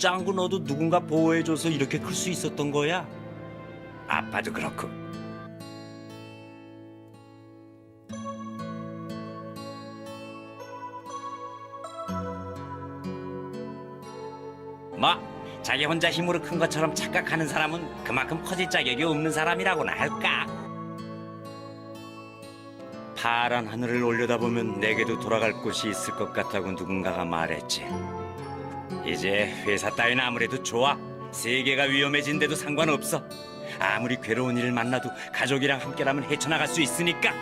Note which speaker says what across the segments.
Speaker 1: 짱구 너도 누군가 보호해줘서 이렇게 클 수 있었던 거야? 아빠도 그렇고. 뭐 자기 혼자 힘으로 큰 것처럼 착각하는 사람은 그만큼 커질 자격이 없는 사람이라고나 할까? 파란 하늘을 올려다보면 내게도 돌아갈 곳이 있을 것 같다고 누군가가 말했지. 이제 회사 따위는 아무래도 좋아. 세계가 위험해진데도 상관없어. 아무리 괴로운 일을 만나도 가족이랑 함께라면 헤쳐나갈 수 있으니까.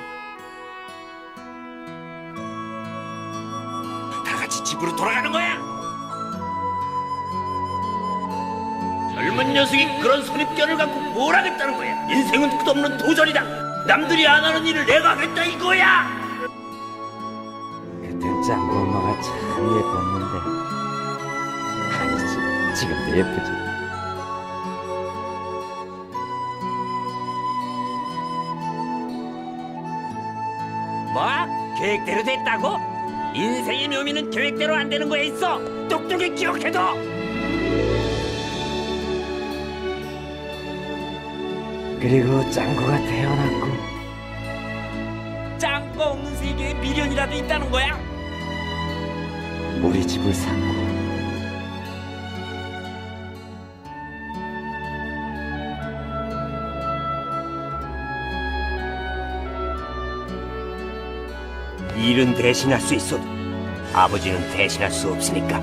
Speaker 1: 다 같이 집으로 돌아가는 거야.
Speaker 2: 젊은 녀석이 그런 선입견을 갖고 뭘 하겠다는 거야? 인생은 끝없는 도전이다. 남들이 안 하는 일을 내가 하겠다 이거야.
Speaker 1: 그땐 짱구 엄마가 참 예뻤는데. 지금도 예쁘지. 뭐? 계획대로 됐다고? 인생의 묘미는 계획대로 안 되는 거에 있어. 똑똑히 기억해둬. 그리고 짱구가 태어났고 짱구 없는 세계에 미련이라도 있다는 거야? 우리 집을 샀고
Speaker 2: 일은 대신할 수 있어도 아버지는 대신할 수 없으니까.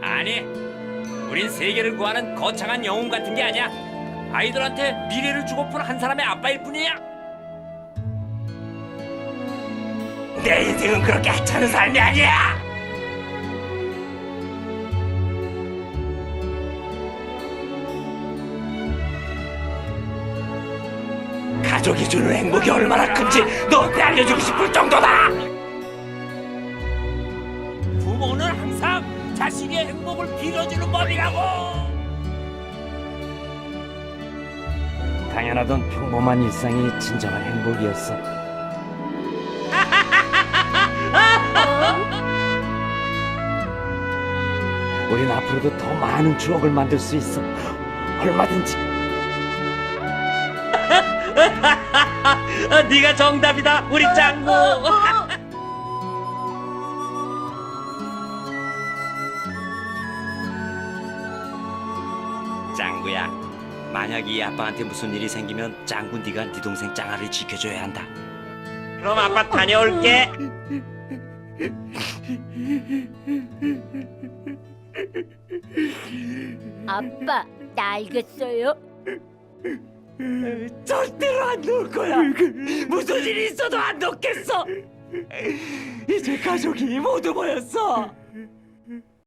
Speaker 1: 아니 우린 세계를 구하는 거창한 영웅 같은 게 아니야. 아이들한테 미래를 주고픈 한 사람의 아빠일 뿐이야. 내 인생은 그렇게 하찮은 삶이 아니야 가족이 주는 행복이 얼마나 큰지 너한테 알려주고 싶을 정도다 부모는 항상 자식의 행복을 빌어주는 법이라고. 당연하던 평범한 일상이 진정한 행복이었어. 우린 앞으로도 더 많은 추억을 만들 수 있어. 얼마든지.
Speaker 2: 네가 정답이다, 우리 짱구.
Speaker 1: 짱구야, 만약 이 아빠한테 무슨 일이 생기면 짱구 네가 네 동생 짱아를 지켜줘야 한다.
Speaker 2: 그럼 아빠 다녀올게.
Speaker 3: 아빠, 나 알겠어요?
Speaker 1: 절대로 안 놓을 거야. 무슨 일이 있어도 안 놓겠어. 이제 가족이 모두 모였어.